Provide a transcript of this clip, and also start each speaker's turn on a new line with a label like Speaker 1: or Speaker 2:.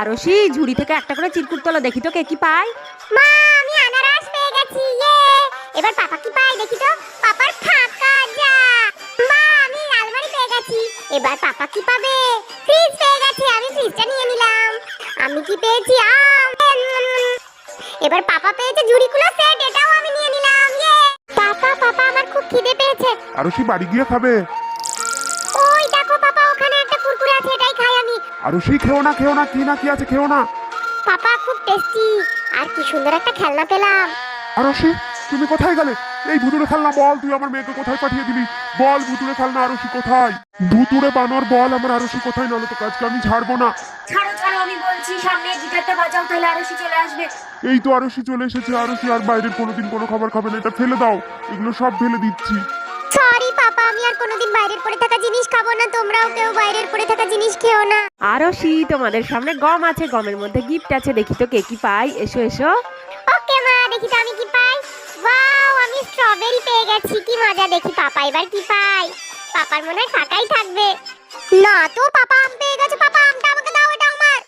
Speaker 1: আরশি ঝুড়ি থেকে একটা করে চিরকুট তোলো দেখি তো কে কি পায়।
Speaker 2: মা আমি আনারস পেয়ে গেছি ইয়ে। এবার পাপা কি পাই দেখি তো। পাপার ফাঁকা যা। মা আমি আলমারি পেয়ে গেছি এবার পাপা কি পাবে? ফ্রিজ পেয়ে গেছে আমি ফ্রিজটা নিয়ে নিলাম। আমি কি পেয়েছি? আম। এবার পাপা পেয়েছে ঝুড়িগুলো সেট এটাও আমি নিয়ে নিলাম ইয়ে। পাপা পাপা আমার খুব খিদে পেয়েছে।
Speaker 3: আরশি বাড়ি গিয়ে খাবে?
Speaker 2: আমি
Speaker 3: আরশি খেও না খেও না কি না কি আছে খেও না।
Speaker 2: পাপা খুব টেস্টি আর কি সুন্দর একটা খেলনা পেলাম।
Speaker 3: আরশি তুমি কোথায় গেলে? এই ভুতুড়ে খেলনা বল তুই আমার মেয়েকে কোথায় পাঠিয়ে দিলি? বল ভুতুড়ে খেলনা আরশি কোথায়? ভুতুড়ে বানর বল আমার আরশি কোথায়? নাহলে তো কাজকে আমি ছাড়বো না।
Speaker 1: ছাড়ো ছাড়ো আমি বলছি সামনে গিটারটা বাজাও তাহলে আরশি চলে আসবে।
Speaker 3: এই তো আরশি চলে এসেছে। আরশি আর বাইরের কোনোদিন কোনো খাবার খাবে না এটা ফেলে দাও। এগুলো সব ফেলে দিচ্ছি।
Speaker 2: আমি আর কোনোদিন বাইরের পড়ে থাকা জিনিস খাব না তোমরাও কেউ বাইরের পড়ে থাকা জিনিস খেও না।
Speaker 1: আরশি তোমাদের সামনে গম আছে গমের মধ্যে গিফট আছে দেখি তো কে কি পাই এসো এসো।
Speaker 2: ওকে মা দেখি তো আমি কি পাই। ওয়াও আমি স্ট্রবেরি পেয়ে গেছি কি মজা দেখি পাপা এবার কি পাই পাপার মনে হয় থাকবে। না তো পাপা আম পেয়ে